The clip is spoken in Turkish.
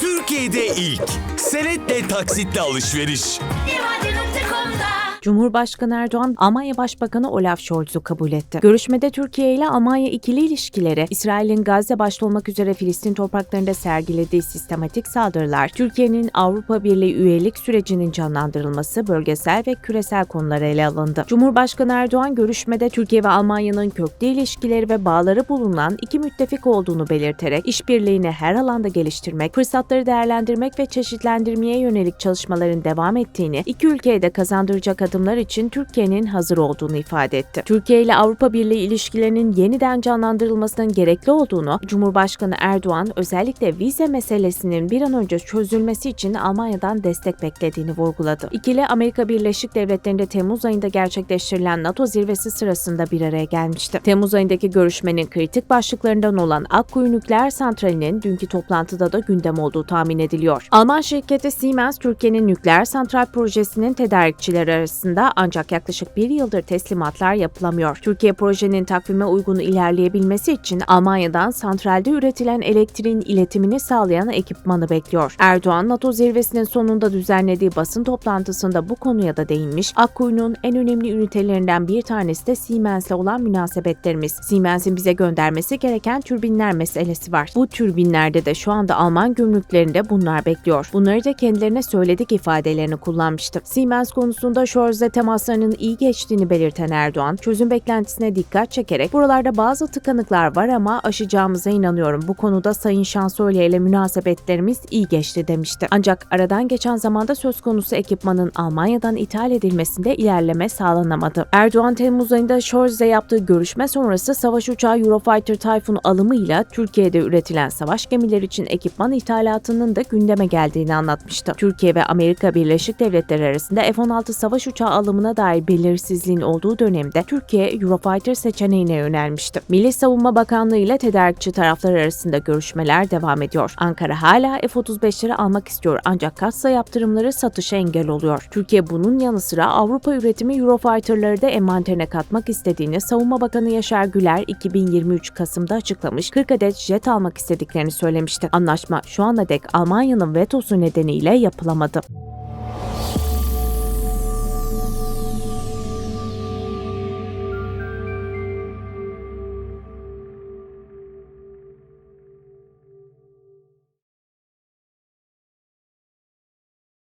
Türkiye'de ilk. Senetle taksitle alışveriş. Cumhurbaşkanı Erdoğan, Almanya Başbakanı Olaf Scholz'u kabul etti. Görüşmede Türkiye ile Almanya ikili ilişkileri, İsrail'in Gazze başta olmak üzere Filistin topraklarında sergilediği sistematik saldırılar, Türkiye'nin Avrupa Birliği üyelik sürecinin canlandırılması, bölgesel ve küresel konular ele alındı. Cumhurbaşkanı Erdoğan görüşmede Türkiye ve Almanya'nın köklü ilişkileri ve bağları bulunan iki müttefik olduğunu belirterek işbirliğini her alanda geliştirmek, fırsatları değerlendirmek ve çeşitlendirmeye yönelik çalışmaların devam ettiğini, iki ülkeye de kazandıracak adımlar için Türkiye'nin hazır olduğunu ifade etti. Türkiye ile Avrupa Birliği ilişkilerinin yeniden canlandırılmasının gerekli olduğunu, Cumhurbaşkanı Erdoğan özellikle vize meselesinin bir an önce çözülmesi için Almanya'dan destek beklediğini vurguladı. İkili Amerika Birleşik Devletleri'nde Temmuz ayında gerçekleştirilen NATO zirvesi sırasında bir araya gelmişti. Temmuz ayındaki görüşmenin kritik başlıklarından olan Akkuyu Nükleer Santrali'nin dünkü toplantıda da gündem olduğu tahmin ediliyor. Alman şirketi Siemens, Türkiye'nin nükleer santral projesinin tedarikçileri arasında ancak yaklaşık bir yıldır teslimatlar yapılamıyor. Türkiye projenin takvime uygun ilerleyebilmesi için Almanya'dan santralde üretilen elektriğin iletimini sağlayan ekipmanı bekliyor. Erdoğan, NATO zirvesinin sonunda düzenlediği basın toplantısında bu konuya da değinmiş, Akkuyu'nun en önemli ünitelerinden bir tanesi de Siemens'le olan münasebetlerimiz. Siemens'in bize göndermesi gereken türbinler meselesi var. Bu türbinlerde de şu anda Alman gümrüklerinde bunlar bekliyor. Bunları da kendilerine söyledik ifadelerini kullanmıştı. Siemens konusunda Scholz'le temaslarının iyi geçtiğini belirten Erdoğan, çözüm beklentisine dikkat çekerek buralarda bazı tıkanıklar var ama aşacağımıza inanıyorum. Bu konuda Sayın Şansölye ile münasebetlerimiz iyi geçti demişti. Ancak aradan geçen zamanda söz konusu ekipmanın Almanya'dan ithal edilmesinde ilerleme sağlanamadı. Erdoğan Temmuz ayında Scholz'le yaptığı görüşme sonrası savaş uçağı Eurofighter Typhoon alımıyla Türkiye'de üretilen savaş gemileri için ekipman ithalatının da gündeme geldiğini anlatmıştı. Türkiye ve Amerika Birleşik Devletleri arasında F-16 savaş uçağı alımına dair belirsizliğin olduğu dönemde Türkiye Eurofighter seçeneğine yönelmişti. Milli Savunma Bakanlığı ile tedarikçi taraflar arasında görüşmeler devam ediyor. Ankara hala F-35'leri almak istiyor ancak katsa yaptırımları satışa engel oluyor. Türkiye bunun yanı sıra Avrupa üretimi Eurofighter'ları da envanterine katmak istediğini Savunma Bakanı Yaşar Güler 2023 Kasım'da açıklamış 40 adet jet almak istediklerini söylemişti. Anlaşma şu ana dek Almanya'nın vetosu nedeniyle yapılamadı.